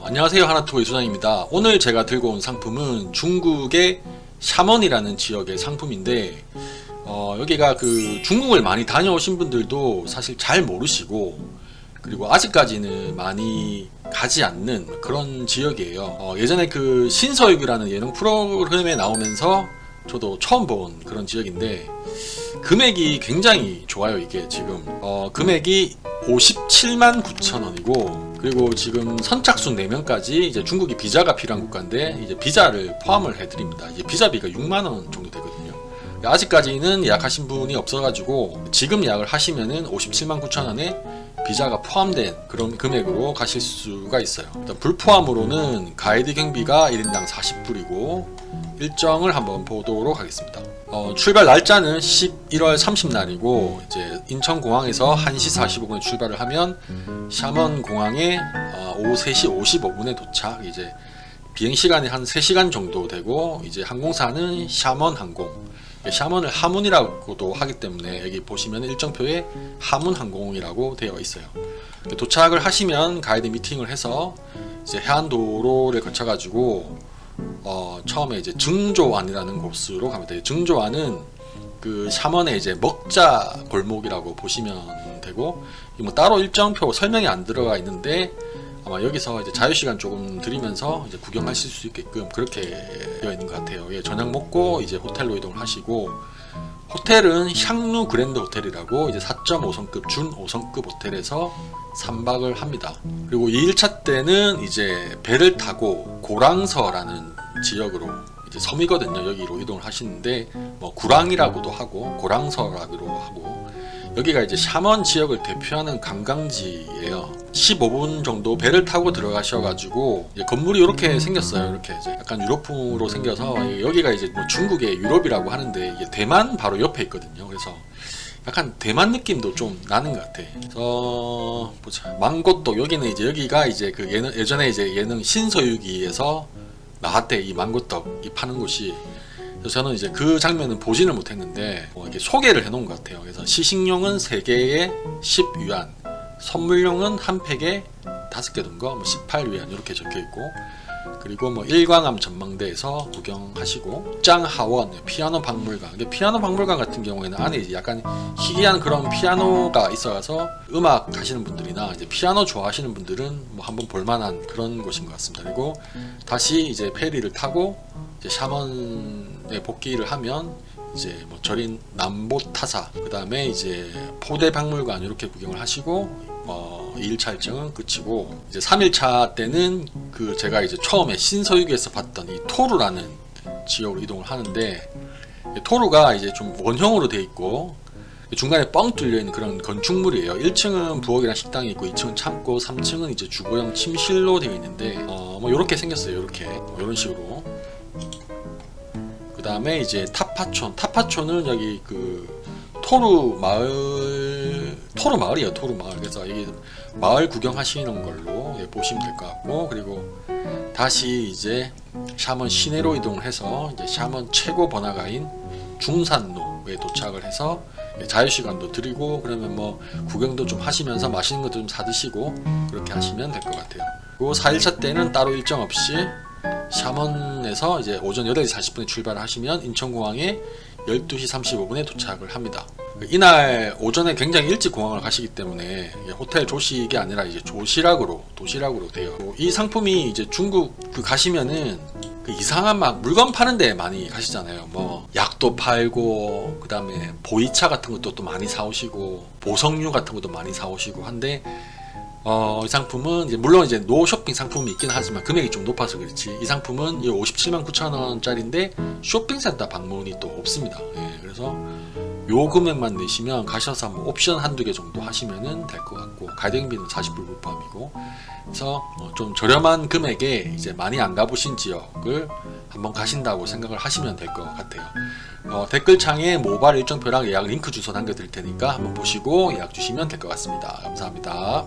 어, 안녕하세요 하나투고의 소장입니다. 오늘 제가 들고 온 상품은 중국의 샤먼이라는 지역의 상품인데 어, 여기가 그 중국을 많이 다녀오신 분들도 사실 잘 모르시고 그리고 아직까지는 많이 가지 않는 그런 지역이에요. 어, 예전에 그 신서유기라는 예능 프로그램에 나오면서 저도 처음 본 그런 지역인데 금액이 굉장히 좋아요 이게 지금 어, 금액이 57만 9천 원이고 그리고 지금 선착순 4명까지 이제 중국이 비자가 필요한 국가인데 이제 비자를 포함을 해드립니다. 이제 비자비가 6만 원 정도 되거든요. 아직까지는 예약하신 분이 없어가지고 지금 예약을 하시면은 57만 9천 원에 비자가 포함된 그런 금액으로 가실 수가 있어요. 일단 불포함으로는 가이드 경비가 1인당 40불이고 일정을 한번 보도록 하겠습니다. 어, 출발 날짜는 11월 30날이고 이제 인천공항에서 1시 45분에 출발을 하면 샤먼 공항에 어, 오후 3시 55분에 도착. 이제 비행 시간이 한 3시간 정도 되고 이제 항공사는 샤먼 항공. 샤먼을 하문이라고도 하기 때문에 여기 보시면 일정표에 하문 항공이라고 되어 있어요. 도착을 하시면 가이드 미팅을 해서 이제 해안도로를 거쳐가지고 어, 처음에 이제 증조안이라는 곳으로 갑니다. 이 증조안은 그 샤먼의 이제 먹자 골목이라고 보시면 되고 이뭐 따로 일정표 설명이 안 들어가 있는데 아마 여기서 이제 자유 시간 조금 드리면서 이제 구경하실 수 있게끔 그렇게 되어 있는 것 같아요. 예, 저녁 먹고 이제 호텔로 이동을 하시고 호텔은 향루 그랜드 호텔이라고 이제 4.5성급 준 5성급 호텔에서 3박을 합니다. 그리고 2일차 때는 이제 배를 타고 고랑서라는 지역으로 이제 섬이거든요. 여기로 이동을 하시는데 뭐 구랑이라고도 하고 고랑서라고도 하고 여기가 이제 샤먼 지역을 대표하는 관광지예요. 15분 정도 배를 타고 들어가셔가지고 건물이 이렇게 생겼어요. 이렇게 약간 유럽풍으로 생겨서 여기가 이제 뭐 중국의 유럽이라고 하는데 이게 대만 바로 옆에 있거든요. 그래서 약간 대만 느낌도 좀 나는 것 같아. 그래서 보자. 망고떡 여기는 이제 여기가 이제 그 예능, 예전에 이제 예능 신서유기에서 나한테 이 망고떡 이 파는 곳이 그래서 저는 이제 그 장면은 보지는 못했는데 뭐 이렇게 소개를 해놓은 것 같아요. 그래서 시식용은 3개에 10위안, 선물용은 한 팩에 5개 든 거 뭐 18위안 이렇게 적혀 있고 그리고 뭐 일광암 전망대에서 구경하시고 짱 하원 피아노 박물관. 근데 피아노 박물관 같은 경우에는 안에 이제 약간 희귀한 그런 피아노가 있어서 음악 하시는 분들이나 이제 피아노 좋아하시는 분들은 뭐 한번 볼만한 그런 곳인 것 같습니다. 그리고 다시 이제 페리를 타고 이제 샤먼에 복귀를 하면 이제 뭐 절인 남보타사 그 다음에 이제 포대 박물관 이렇게 구경을 하시고 어 2일차 일정은 끝이고 이제 3일차 때는 그 제가 이제 처음에 신서유기에서 봤던 이 토르라는 지역으로 이동을 하는데 이 토르가 이제 좀 원형으로 돼 있고 중간에 뻥 뚫려 있는 그런 건축물이에요. 1층은 부엌이랑 식당이 있고 2층은 창고, 3층은 이제 주거용 침실로 되어 있는데 어 뭐 이렇게 생겼어요. 이렇게 뭐 이런 식으로. 그 다음에 이제 타파촌. 타파촌은 여기 그 토르 마을 토르 마을이에요. 토르 마을. 그래서 여기 마을 구경하시는 걸로 예, 보시면 될 것 같고 그리고 다시 이제 샤먼 시내로 이동을 해서 이제 샤먼 최고 번화가인 중산로에 도착을 해서 예, 자유시간도 드리고 그러면 뭐 구경도 좀 하시면서 맛있는 것도 좀 사드시고 그렇게 하시면 될 것 같아요. 그리고 4일차 때는 따로 일정 없이 샤먼에서 이제 오전 8시 40분에 출발을 하시면 인천공항에 12시 35분에 도착을 합니다. 이날 오전에 굉장히 일찍 공항을 가시기 때문에 호텔 조식이 아니라 이제 조시락으로 도시락으로 돼요. 이 상품이 이제 중국 그 가시면은 그 이상한 막 물건 파는 데 많이 가시잖아요. 뭐 약도 팔고 그다음에 보이차 같은 것도 또 많이 사오시고 보석류 같은 것도 많이 사오시고 한데 어, 이 상품은 이제 물론 이제 노 쇼핑 상품이 있긴 하지만 금액이 좀 높아서 그렇지 이 상품은 57만 9천 원짜리인데 쇼핑센터 방문이 또 없습니다. 예, 그래서 요 금액만 내시면 가셔서 뭐 옵션 한두 개 정도 하시면은 될 것 같고 가격비는 40불 불포함이고 그래서 어, 좀 저렴한 금액에 이제 많이 안 가보신 지역을 한번 가신다고 생각을 하시면 될 것 같아요. 어, 댓글창에 모바일 일정표랑 예약 링크 주소 남겨드릴 테니까 한번 보시고 예약 주시면 될 것 같습니다. 감사합니다.